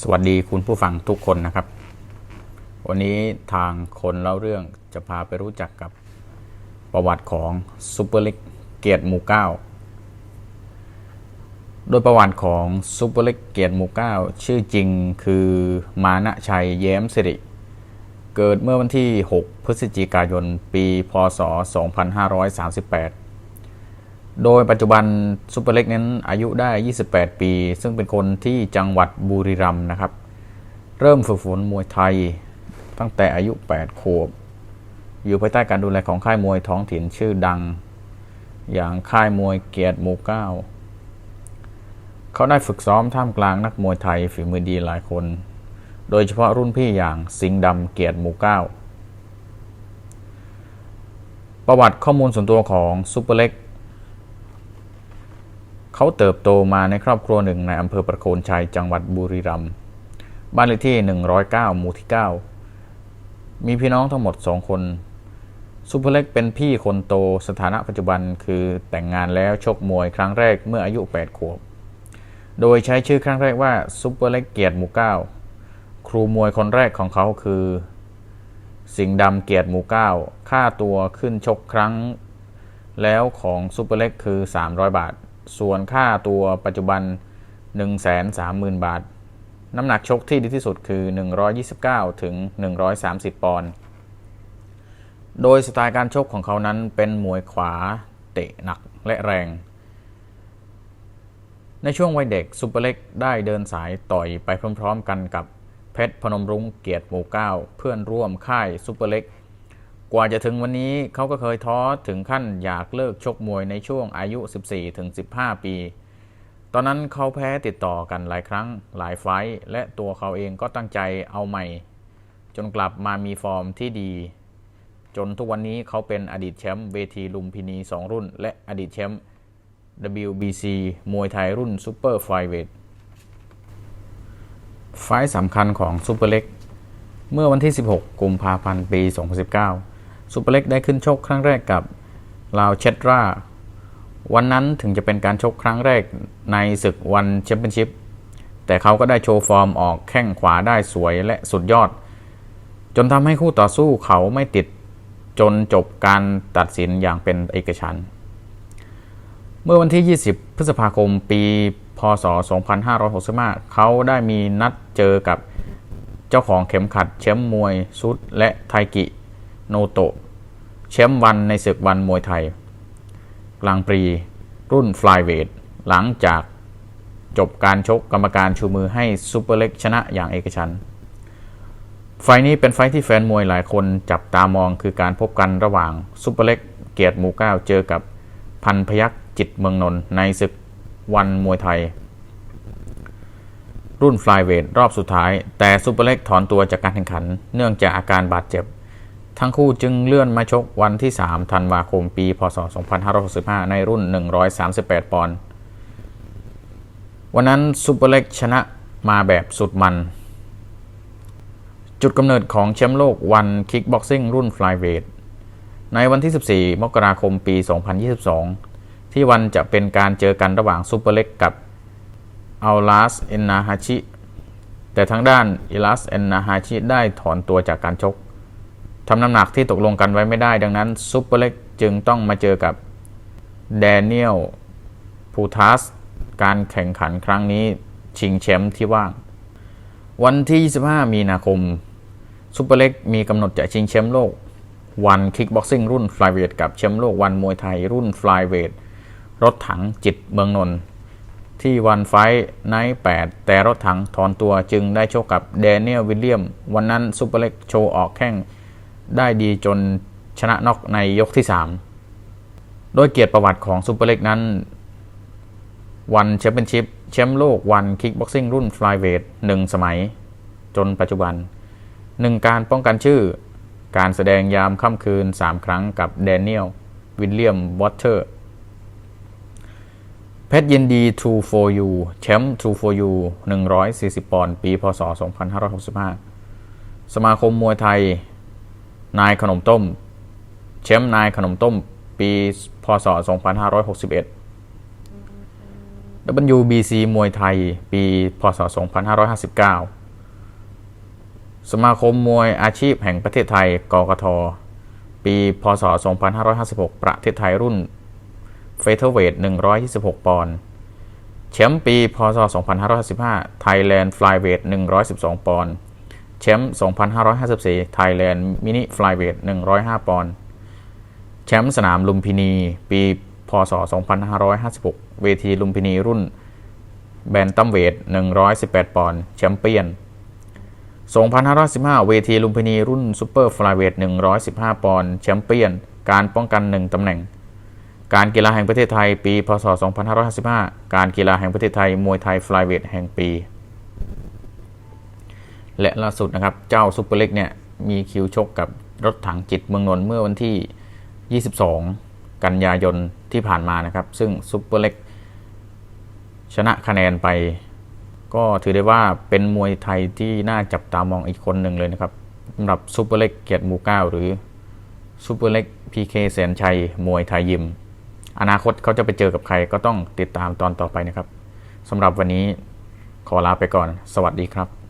สวัสดีคุณผู้ฟังทุกคนนะครับ วันนี้ทางคนเล่าเรื่องจะพาไปรู้จักกับประวัติของซูเปอร์ล็กเกียรติหมู่เก้าโดยประวัติของซูเปอร์ล็กเกียรติหมู่เก้าชื่อจริงคือมานะชัยแย้มสิริ เกิดเมื่อวันที่ 6 พฤศจิกายน ปี พศ 2538 โดยปัจจุบันซูเปอร์เล็กนั้นอายุได้ 28 ปี ซึ่งเป็นคนที่จังหวัดบุรีรัมย์นะครับ เริ่มฝึกฝนมวยไทย ตั้งแต่อายุ 8 ขวบ อยู่ภายใต้การดูแลของค่ายมวยท้องถิ่นชื่อดัง อย่างค่ายมวยเกียรติหมู่เก้าเขาได้ฝึกซ้อมท่ามกลางนักมวยไทยฝีมือดีหลายคน โดยเฉพาะรุ่นพี่อย่างสิงห์ดำเกียรติหมู่เก้าประวัติข้อมูลส่วนตัวของซูเปอร์เล็ก เขาเติบโตมาในครอบครัวหนึ่งในอำเภอประโคนชัยจังหวัดบุรีรัมย์บ้านเลขที่ 109 หมู่ที่ 9 มีพี่น้องทั้งหมด 2 คนซูเปอร์เล็กเป็นพี่คนโตสถานะปัจจุบันคือแต่งงานแล้วชกมวยครั้งแรกเมื่ออายุ 8 ขวบ โดยใช้ชื่อครั้งแรกว่าซูเปอร์เล็กเกียรติหมู่เก้าครูมวยคนแรกของเขาคือ สิงห์ดำเกียรติหมู่เก้าค่าตัวขึ้นชกครั้งแล้วของซูเปอร์เล็กคือ 300 บาท ส่วนค่าตัวปัจจุบัน 130,000 บาท น้ำหนักชกที่ดีที่สุดคือ 129 ถึง 130 ปอนด์ โดยสไตล์การชกของเขานั้นเป็นมวยขวาเตะหนักและแรง ในช่วงวัยเด็กซูเปอร์เล็กได้เดินสายต่อยไปพร้อมๆกันกับเพชรพนมรุ้งเกียรติหมู่เก้าเพื่อนร่วมค่ายซูเปอร์เล็ก กว่าจะถึงวันนี้เขาก็เคยท้อถึงขั้นอยากเลิกชกมวยในช่วงอายุ 14-15 ปี ตอนนั้นเขาแพ้ติดต่อกันหลายครั้งหลายไฟท์และตัวเขาเองก็ตั้งใจเอาใหม่ จนกลับมามีฟอร์มที่ดี จนทุกวันนี้เขาเป็นอดีตแชมป์เวทีลุมพินี 2 รุ่น และอดีตแชมป์ WBC มวยไทยรุ่นซูเปอร์ไฟเวทไฟสำคัญของซูเปอร์เล็ก เมื่อวันที่ 16 กุมภาพันธ์ ปี 2019 ซูเปอร์เล็กได้ขึ้นชกครั้งแรกกับลาวเชตรา วันนั้นถึงจะเป็นการชกครั้งแรกในศึกวันแชมเปี้ยนชิพ แต่เขาก็ได้โชว์ฟอร์มออกแข้งขวาได้สวยและสุดยอด จนทำให้คู่ต่อสู้เขาไม่ติดจนจบการตัดสินอย่างเป็นเอกฉันท์เมื่อวันที่ 20 พฤษภาคมปี พศ 2565 เขาได้มีนัดเจอกับเจ้าของเข็มขัดแชมป์มวยซุดและไทกิ โนโตะแชมป์วันในศึกวันมวยไทย กลางปรี รุ่นฟลายเวท หลังจากจบการชกกรรมการชูมือให้ซูเปอร์เล็กชนะอย่างเอกฉันไฟล์นี้เป็นไฟที่แฟนมวยหลายคนจับตามองคือการพบกันระหว่างซูเปอร์เล็กเกียรติหมูเก้าเจอกับพันพยักจิตเมืองนนท์ในศึกวันมวยไทย รุ่นฟลายเวทรอบสุดท้าย แต่ซูเปอร์เล็กถอนตัวจากการแข่งขัน เนื่องจากอาการบาดเจ็บ ทั้งคู่จึงเลื่อนมาชกวันที่ 3 ธันวาคมปี พศ 2565 ในรุ่น 138 ปอนด์ วันนั้นซูเปอร์เล็กชนะมาแบบสุดมัน จุดกำเนิดของแชมป์โลกวันคิกบ็อกซิ่งรุ่นฟลายเวท ในวันที่ 14 มกราคมปี 2022 ที่วันจะเป็นการเจอกันระหว่างซูเปอร์เล็กกับอัลลาสเอนนาฮาชิ แต่ทางด้านอิลัสเอนนาฮาชิได้ถอนตัวจากการชก ทำน้ำหนักที่ตกลงกันไว้ไม่ได้ ดังนั้นซูเปอร์เล็กจึงต้องมาเจอกับแดเนียลพูทัสการแข่งขันครั้งนี้ชิงแชมป์ที่ว่าง วันที่ 25 มีนาคมซูเปอร์เล็กมีกำหนดจะชิงแชมป์โลก วันคิกบ็อกซิ่งรุ่นฟลายเวทกับแชมป์โลกวันมวยไทยรุ่นฟลายเวทรถถังจิตเมืองนนท์ที่วันไฟไนท์8แต่รถถังถอนตัวจึงได้โชคกับแดเนียลวิลเลียม วันนั้นซูเปอร์เล็กโชว์ออกแข้ง ได้ดีจนชนะน็อกในยกที่ 3 โดยเกียรติประวัติของซูเปอร์เล็กนั้น วันแชมเปี้ยนชิพแชมป์โลกวันคิกบ็อกซิ่งรุ่นฟลายเวทหนึ่งสมัย จนปัจจุบัน1การป้องกันชื่อ การแสดงยามค่ำคืน 3 ครั้งกับแดเนียลวิลเลียมวอเตอร์เพชรยินดี True for You แชมป์ True for You 140 ปอนด์ ปี พศ 2565 สมาคมมวยไทย นายขนมต้มแชมป์นายขนมต้ม ปีพศ 2561 WBC มวยไทย ปี พศ 2559 สมาคมมวยอาชีพแห่งประเทศไทย กกท ปี พศ 2556 ประเทศไทยรุ่นเฟเธอร์เวท126 ปอนด์แชมป์ปี พศ 2555 Thailand Flyweight 112 ปอนด์ แชมป์ 2554 Thailand Mini Flyweight 105 ปอนด์ แชมป์สนามลุมพินี ปีพศ 2556 เวทีลุมพินีรุ่นแบนตัมเวท 118 ปอนด์ แชมเปี้ยน 2515 เวทีลุมพินีรุ่นซูเปอร์ฟลายเวท 115 ปอนด์ แชมเปี้ยน การป้องกัน 1 ตำแหน่ง การกีฬาแห่งประเทศไทย ปี พศ 2555 การกีฬาแห่งประเทศไทย มวยไทยฟลายเวทแห่งปี และล่าสุดนะครับ เจ้าซุปเปอร์เล็กเนี่ยมีคิวชกกับรถถังจิตเมืองนนท์เมื่อวันที่ 22 กันยายนที่ผ่านมานะครับ ซึ่งซุปเปอร์เล็กชนะคะแนนไป ก็ถือได้ว่าเป็นมวยไทยที่น่าจับตามองอีกคนหนึ่งเลยนะครับสำหรับซุปเปอร์เล็กเกียรติหมูเก้าหรือซุปเปอร์เล็กพีเคแสนชัยมวยไทยยิม อนาคตเขาจะไปเจอกับใครก็ต้องติดตามตอนต่อไปนะครับสำหรับวันนี้ขอลาไปก่อน สวัสดีครับ